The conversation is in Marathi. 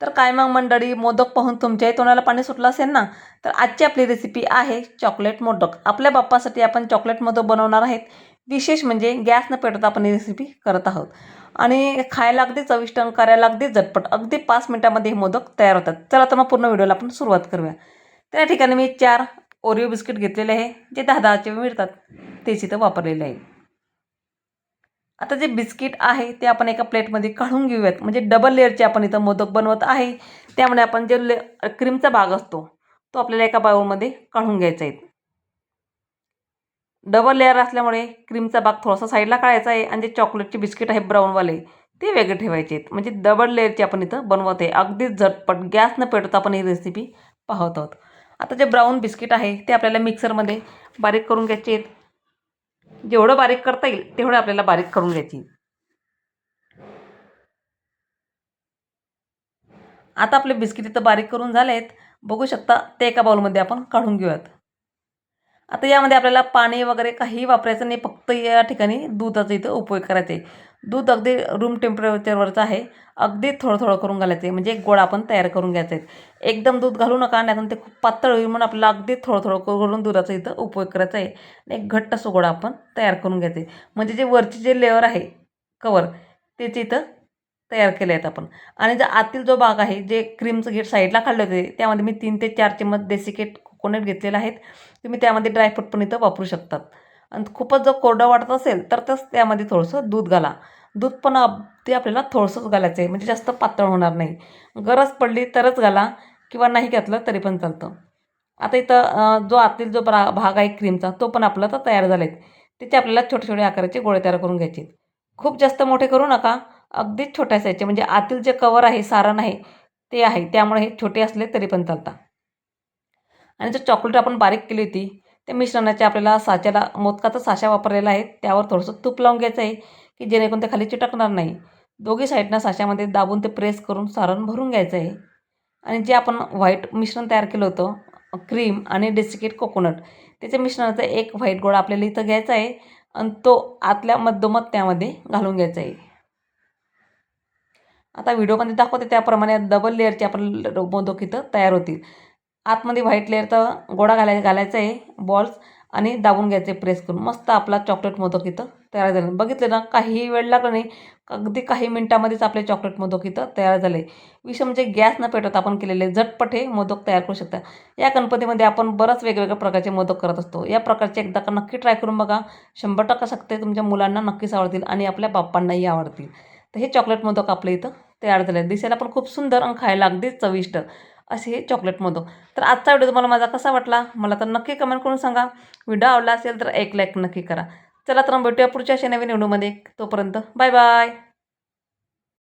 तर काय मग मंडळी मोदक पाहून तुमच्याही तोंडाला पाणी सुटलं असेल ना? तर आजची आपली रेसिपी आहे चॉकलेट मोदक. आपल्या बाप्पासाठी आपण चॉकलेट मोदक बनवणार आहेत. विशेष म्हणजे गॅस न पेटवता आपण ही रेसिपी करत आहोत. आणि खायला अगदी चविष्ट करायला अगदी झटपट अगदी पाच मिनटामध्ये हे मोदक तयार होतात. चला तर मग पूर्ण व्हिडिओला आपण सुरुवात करूया. त्या ठिकाणी मी चार ओरिओ बिस्किट घेतलेले आहे जे दहा दहाचे मिळतात. तेच इथं वापरलेले आहे आता जे बिस्किट आहे ते आपण एका प्लेटमध्ये काढून घेऊयात. म्हणजे डबल लेअरचे आपण इथं मोदक बनवत आहे. त्यामुळे आपण जे ले क्रीमचा भाग असतो तो आपल्याला एका बाउलमध्ये काढून घ्यायचा आहे. डबल लेअर असल्यामुळे क्रीमचा भाग थोडासा साईडला काढायचा आहे आणि जे चॉकलेटचे बिस्किट आहे ब्राऊनवाले ते वेगळे ठेवायचे आहेत. म्हणजे डबल लेअरची आपण इथं बनवत आहे. अगदीच झटपट गॅस न पेटवता आपण ही रेसिपी पाहत आहोत. आता जे ब्राऊन बिस्किट आहे ते आपल्याला मिक्सरमध्ये बारीक करून घ्यायचे आहेत. जेवढं बारीक करता येईल तेवढं आपल्याला बारीक करून घ्यायची. आता आपले बिस्किट इथं बारीक करून झाले आहेत बघू शकता ते एका बाउलमध्ये आपण काढून घेऊयात. आता यामध्ये आपल्याला पाणी वगैरे काही वापरायचं नाही फक्त या ठिकाणी दुधाचा इथं उपयोग करायचा आहे. दूध अगदी रूम टेम्परेचरवरचं आहे. अगदी थोडं थोडं करून घालायचं आहे. म्हणजे एक गोळा आपण तयार करून घ्यायचा आहे. एकदम दूध घालू नका नाही ते खूप पातळ होईल म्हणून आपल्याला अगदी थोडं थोडं करून दुधाचा इथं उपयोग करायचा आहे. आणि एक घट्ट असं गोळा आपण तयार करून घ्यायचं आहे. म्हणजे जे वरची जे लेअर आहे कवर त्याचे इथं तयार केले आहेत आपण. आणि जे आतील जो भाग आहे जे क्रीमचं गेट साईडला काढले होते त्यामध्ये मी तीन ते चार चम्मच देसिकेट कोकोनट घेतलेला आहेत. तुम्ही त्यामध्ये ड्रायफ्रूट पण इथं वापरू शकतात. आणि खूपच जर कोरडं वाटत असेल तर तस त्यामध्ये थोडंसं दूध घाला. दूध पण ते आपल्याला थोडंसंच घालायचं आहे म्हणजे जास्त पातळ होणार नाही. गरज पडली तरच घाला किंवा नाही घातलं तरी पण चालतं. आता इथं जो आतील जो प्रा भाग आहे क्रीमचा तो पण आपला तर तयार झाला आहे त्याचे आपल्याला छोटे छोटे आकाराचे गोळे तयार करून घ्यायचे खूप जास्त मोठे करू नका अगदीच छोट्या साईजचे म्हणजे आतील जे कवर आहे सारण आहे ते आहे त्यामुळे हे छोटे असले तरी पण चालतात. आणि जो चॉकलेट आपण बारीक केली होती त्या मिश्रणाच्या आपल्याला साच्याला मोदकाचा साचा वापरलेला आहे त्यावर थोडंसं तूप लावून घ्यायचं आहे की जेणेकरून ते खाली चिटकणार नाही. दोघी साईडनं साच्यामध्ये दाबून ते प्रेस करून सारण भरून घ्यायचं आहे. आणि जे आपण व्हाईट मिश्रण तयार केलं होतं क्रीम आणि डेसिकेट कोकोनट त्याच्या मिश्रणाचा एक व्हाईट गोळा आपल्याला इथं घ्यायचा आहे आणि तो आतल्या मधोमध त्यामध्ये घालून घ्यायचा आहे. आता व्हिडिओमध्ये दाखवते त्याप्रमाणे डबल लेअरचे आपण मोदक इथं तयार होतील. आतमध्ये व्हाईट लेअरचा गोळा घालाय घालायचा आहे बॉल्स आणि दाबून घ्यायचे प्रेस करून. मस्त आपला चॉकलेट मोदक इथं तयार झाला. बघितलं ना काही वेळ लागला नाही. अगदी काही मिनटामध्येच आपले चॉकलेट मोदक इथं तयार झाले. विषय म्हणजे गॅस न पेटवत आपण केलेले झटपट हे मोदक तयार करू शकता. या गणपतीमध्ये आपण बरंच वेगवेगळ्या प्रकारचे मोदक करत असतो. या प्रकारचे एकदा का नक्की ट्राय करून बघा. शंभर टक्का शकते तुमच्या मुलांना नक्कीच आवडतील आणि आपल्या बाप्पांनाही आवडतील. तर हे चॉकलेट मोदक आपल्या इथं तयार झाले. दिसायला पण खूप सुंदर आणि खायला अगदीच चविष्ट. असे हे चॉकलेट मोदक तर आजचा व्हिडिओ तुम्हाला माझा कसा वाटला? मला तर नक्की कमेंट करून सांगा. व्हिडिओ आवडला असेल तर एक लाईक नक्की करा. चला तर भेटूया पुढच्या अशा नवीन व्हिडिओमध्ये. तोपर्यंत बाय बाय